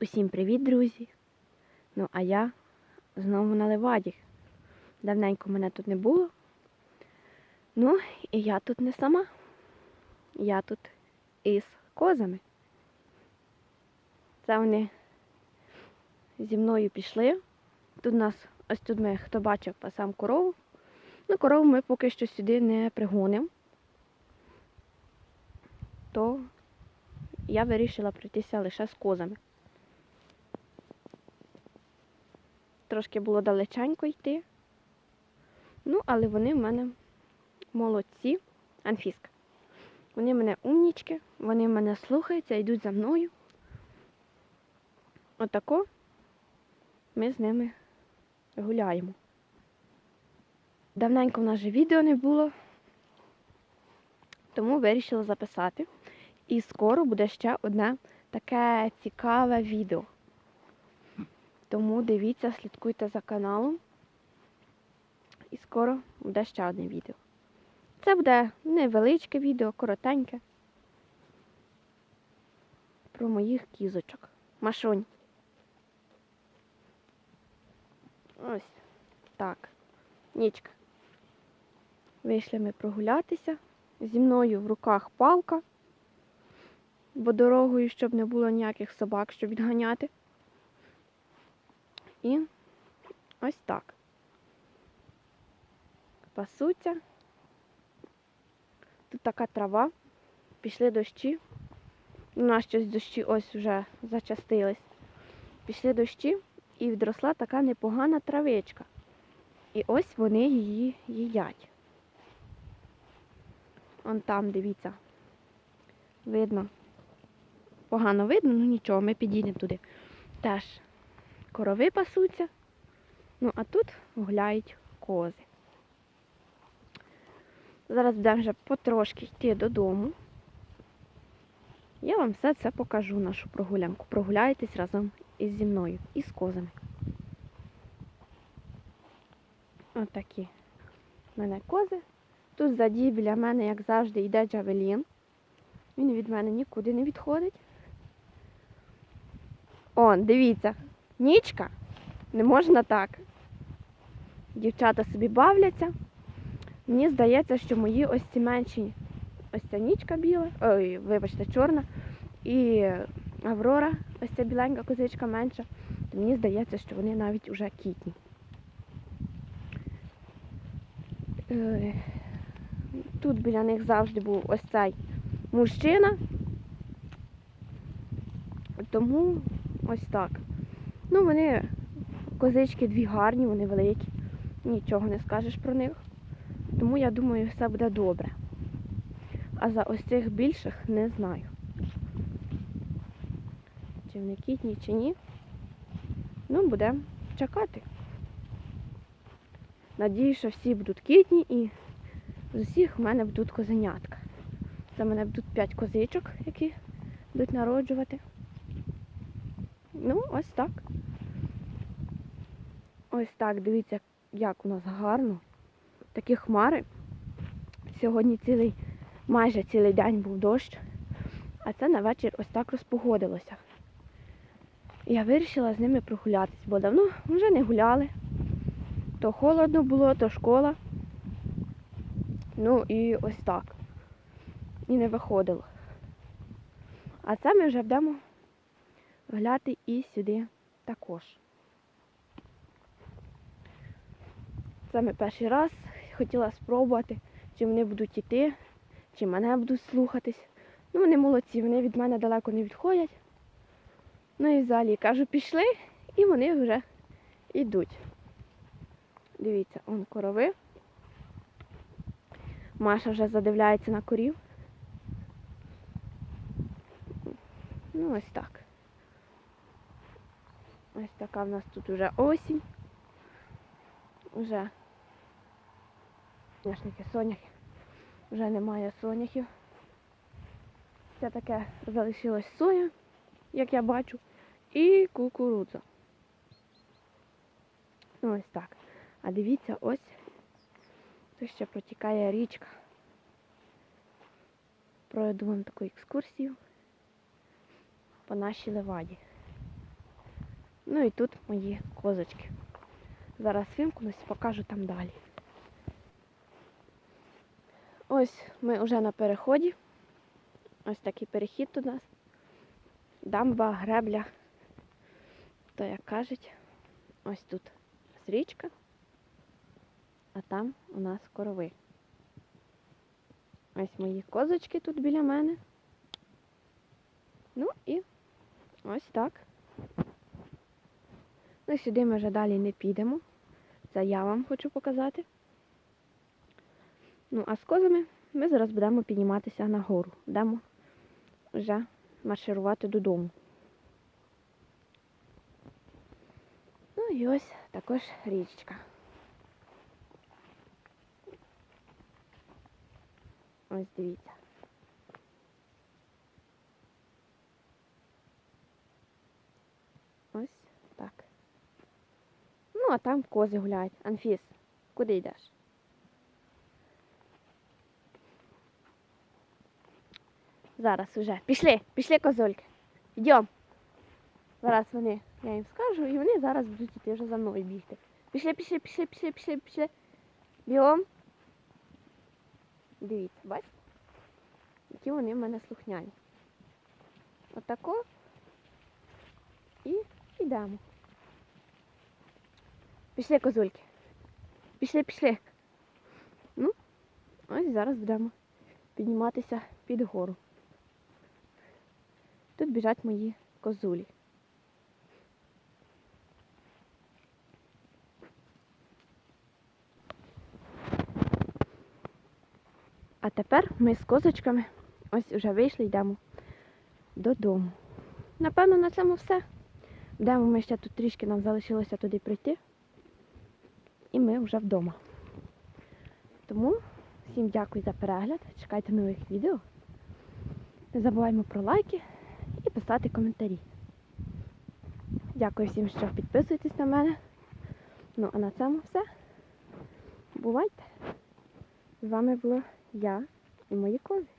Усім привіт, друзі! Ну, а я знову на леваді. Давненько мене тут не було. Ну, і я тут не сама. Я тут із козами. Це вони зі мною пішли. Тут у нас, ось тут ми, хто бачив, пасам корову. Ну, корову ми поки що сюди не пригонимо. То я вирішила пройтися лише з козами. Трошки було далеченько йти. Ну, але вони в мене молодці. Анфіска. Вони в мене умнічки, вони в мене слухаються, йдуть за мною. Отако ми з ними гуляємо. Давненько в нас же відео не було, тому вирішила записати. І скоро буде ще одне таке цікаве відео. Тому дивіться, слідкуйте за каналом. І скоро буде ще одне відео. Це буде невеличке відео, коротеньке. Про моїх кізочок. Машунь. Ось так. Нічка. Вийшли ми прогулятися. Зі мною в руках палка, бо дорогою, щоб не було ніяких собак, щоб відганяти. І ось так. Пасуться. Тут така трава. Пішли дощі. У нас щось дощі ось вже зачастились. Пішли дощі і відросла така непогана травичка. І ось вони її їдять. Вон там, дивіться. Видно. Погано видно, ну нічого, ми підійдемо туди. Теж корови пасуться. Ну, а тут гуляють кози. Зараз будемо вже потрошки йти додому. Я вам все це покажу, нашу прогулянку. Прогуляйтесь разом із зі мною і з козами. Отакі в мене кози. Тут ззаді біля мене, як завжди, йде Джавелін. Він від мене нікуди не відходить. Он, дивіться, нічка. Не можна так. Дівчата собі бавляться. Мені здається, що мої ось ці менші, ось ця нічка біла, ой, вибачте, чорна, і Аврора, ось ця біленька козичка менша, то мені здається, що вони навіть уже кітні. Е, Тут біля них завжди був ось цей мужчина. Тому ось так. Ну, вони козички дві гарні, вони великі. Нічого не скажеш про них. Тому я думаю, все буде добре. А за ось цих більших не знаю. Чи вони кітні, чи ні. Ну, будемо чекати. Надію, що всі будуть кітні і з усіх в мене будуть козенятка. Це мене будуть 5 козичок, які будуть народжувати. Ну, ось так. Ось так, дивіться, як у нас гарно. Такі хмари. Сьогодні цілий, майже цілий день був дощ, а це на вечір ось так розпогодилося. Я вирішила з ними прогулятися, бо давно вже не гуляли. То холодно було, то школа. Ну і ось так. І не виходило. А це ми вже будемо гуляти і сюди також. Ми перший раз хотіла спробувати, чи вони будуть йти, чи мене будуть слухатись. Ну, вони молодці, вони від мене далеко не відходять. Ну і взагалі кажу, пішли, і вони вже йдуть. Дивіться, он корови. Маша вже задивляється на корів. Ну, ось так. Ось така в нас тут вже осінь. Вже соняшники, соняхи. Вже немає соняхів. Це таке залишилось соя, як я бачу, і кукурудза. Ну ось так. А дивіться, ось тут ще протікає річка. Проведу вам таку екскурсію по нашій леваді. Ну і тут мої козочки. Зараз вимкнусь, покажу там далі. Ось ми вже на переході. Ось такий перехід у нас. Дамба, гребля. То як кажуть, ось тут річка, а там у нас корови. Ось мої козочки тут біля мене. Ну і ось так. Ну, сюди ми вже далі не підемо. Це я вам хочу показати. Ну, а з козами ми зараз будемо підніматися на гору. Будемо вже марширувати додому. Ну і ось також річка. Ось дивіться. Ось а там кози гуляють. Анфіс, куди йдеш? Зараз уже. Пішли, пішли козульки. Йдемо. Зараз вони, я їм скажу, і вони зараз будуть іти вже за мною бігти. Пішли, пішли, пішли, пішли, пішли, пішли. Бігом. Дивіться, бачите? Які вони в мене слухняні. Отако. І йдемо. Пішли, козульки. Пішли, пішли. Ну, ось зараз будемо підніматися під гору. Тут біжать мої козулі. А тепер ми з козочками ось вже вийшли, йдемо додому. Напевно, на цьому все. Йдемо ми ще тут трішки нам залишилося туди прийти. І ми вже вдома. Тому всім дякую за перегляд. Чекайте нових відео. Не забуваймо про лайки і писати коментарі. Дякую всім, що підписуєтесь на мене. Ну а на цьому все. Бувайте! З вами була я і мої кози.